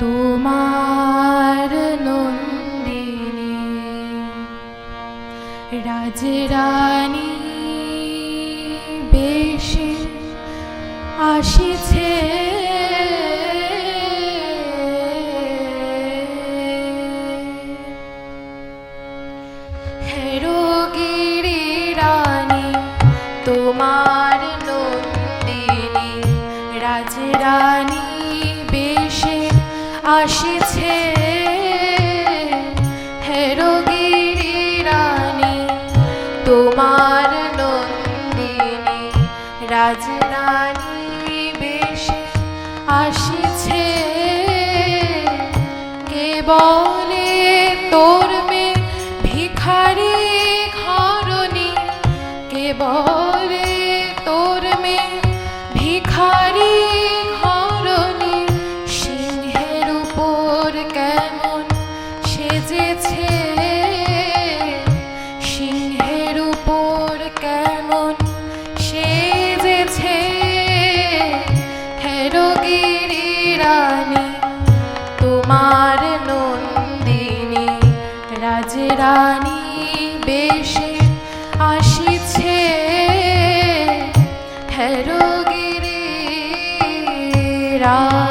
তোমার নন্দিনী রাজরানী বেশে আসিছে। হেরোগিরি রানী তোমার আসিছে। হেরোগিরি রানী, তোমার নন্দিনী, রাজরানী বেশে আসিছে। কে বলে তোর মে ভিখারি ঘরনি কে বলে কেমন সেজেছে হেরগিরি রানী তোমার নন্দিনী রাজরানী বেশে আসিছে হেরগিরি রানী।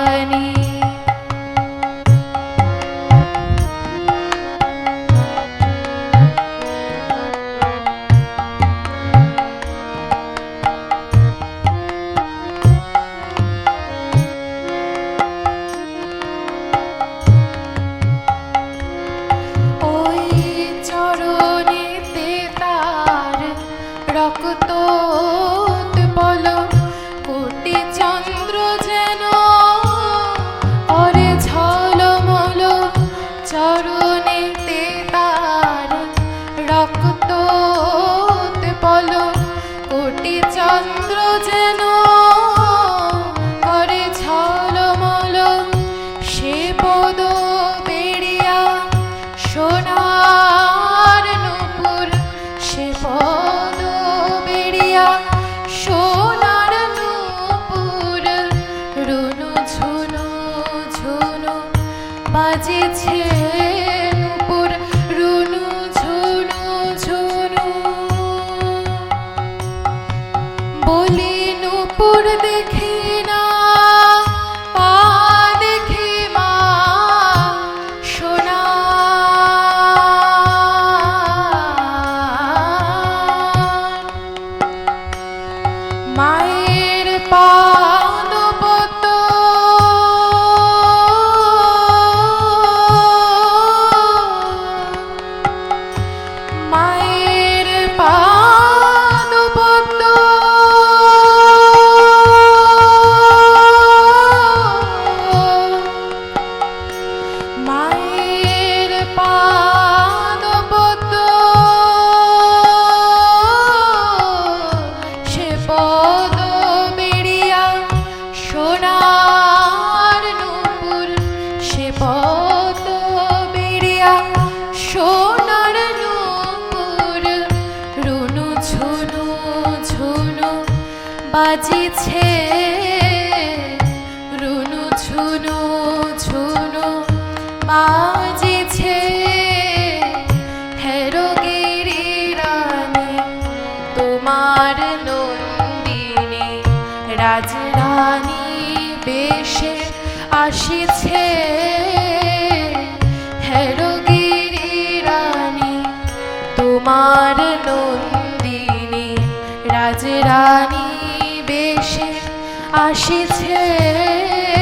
বাজিছে। রুনু ঝুনু ঝুনু বাজিছে। হেরোগিরি রানী তোমার নন্দিনী রাজরানী বেশে আসিছে। আসিছে